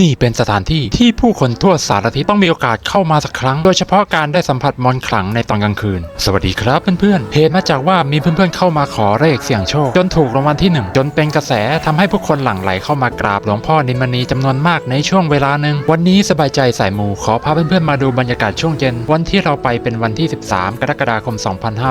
นี่เป็นสถานที่ที่ผู้คนทั่วสารทิศต้องมีโอกาสเข้ามาสักครั้ง โดยเฉพาะการได้สัมผัสมอนขลังในตอนกลางคืน สวัสดีครับเพื่อนๆเหตุมาจากว่ามีเพื่อนๆเข้ามาขอเลขเสี่ยงโชค จนถูกรางวัลที่หนึ่งจนเป็นกระแสทำให้ผู้คนหลั่งไหลเข้ามากราบหลวงพ่อนิมณีจำนวนมากในช่วงเวลาหนึ่ง วันนี้สบายใจสายมูขอพาเพื่อนๆมาดูบรรยากาศช่วงเย็น วันที่เราไปเป็นวันที่ 13 กรกฎาคม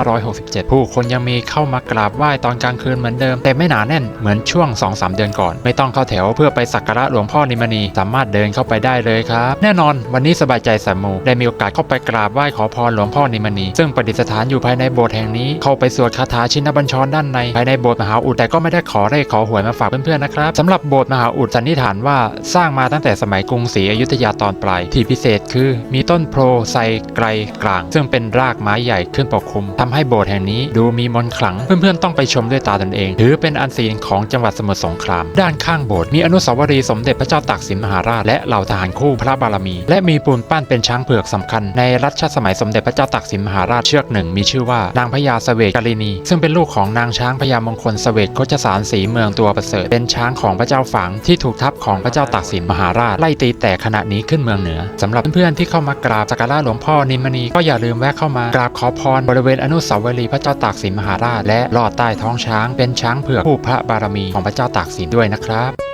2567 ผู้คนยังมีเข้ามากราบไหว้ตอนกลางคืนเหมือนเดิม แต่ไม่หนาแน่นเหมือนช่วง 2-3 เดือนก่อน ไม่ต้องเข้าแถวเพื่อไปสักการะหลวงพ่อนิมณีสามารถเดินเข้าไปได้เลยครับ แน่นอนวันนี้สบายใจสามูได้มีโอกาสเข้าไปกราบไหว้ขอพรหลวงพ่อนิมณีซึ่งประดิษฐานอยู่ภายในโบสถ์แห่งนี้ เข้าไปสวดคาถาชินบัญชรด้านในภายในโบสถ์มหาอุดแต่ก็ไม่ได้ขอเลขขอหวยมาฝากเพื่อนๆนะครับสำหรับโบสถ์มหาอุดสันนิษฐานว่าสร้างมาตั้งแต่สมัยกรุงศรีอยุธยาตอนปลายที่พิเศษคือมีต้นโพไทรไกรกลาง ซึ่งเป็นรากไม้ใหญ่ขึ้นปกคลุมทำให้โบสถ์แห่งนี้ดูมีมนต์ขลัง เพื่อนๆต้องไปชมด้วยตาตนเอง ถือเป็นอันซีนของจังหวัดสมุทรสงคราม ด้านข้างโบสถ์มีอนุสาวรีย์สมเด็จพระเจ้าตากสินมหาราชและเหล่าทหารคู่พระบารมี และมีปูนปั้นเป็นช้างเผือกสำคัญ ในรัชสมัยสมเด็จพระเจ้าตากสินมหาราชเชือกหนึ่งมีชื่อว่านางพญาเสวตกาลินี ซึ่งเป็นลูกของนางช้างพญามงคลเสวตโคจสารสีเมืองตัวประเสริฐเป็นช้างของพระเจ้าฝางที่ถูกทัพของพระเจ้าตากสินมหาราชไล่ตีแต่ขณะนี้ขึ้นเมืองเหนือสำหรับเพื่อนๆที่เข้ามากราบสักการะหลวงพ่อนิมมณีก็อย่าลืมแวะเข้ามากราบขอพรบริเวณอนุสาวรีย์พระเจ้าตากสินมหาราชและลอดใต้ท้องช้างเป็นช้างเผือกผู้พระบารมีของพระเจ้าตากสินด้วยนะครับ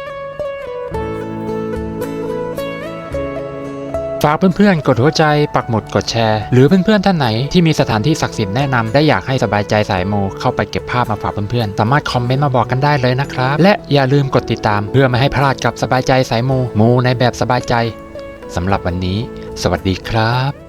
ฝากเพื่อนๆ กดหัวใจปักหมุดกดแชร์ หรือเพื่อนๆท่านไหนที่มีสถานที่ศักดิ์สิทธิ์แนะนำได้อยากให้สบายใจสายมูเข้าไปเก็บภาพมาฝากเพื่อนๆ สามารถคอมเมนต์มาบอกกันได้เลยนะครับ และอย่าลืมกดติดตามเพื่อไม่ให้พลาดกับสบายใจสายมูมูในแบบสบายใจสำหรับวันนี้ สวัสดีครับ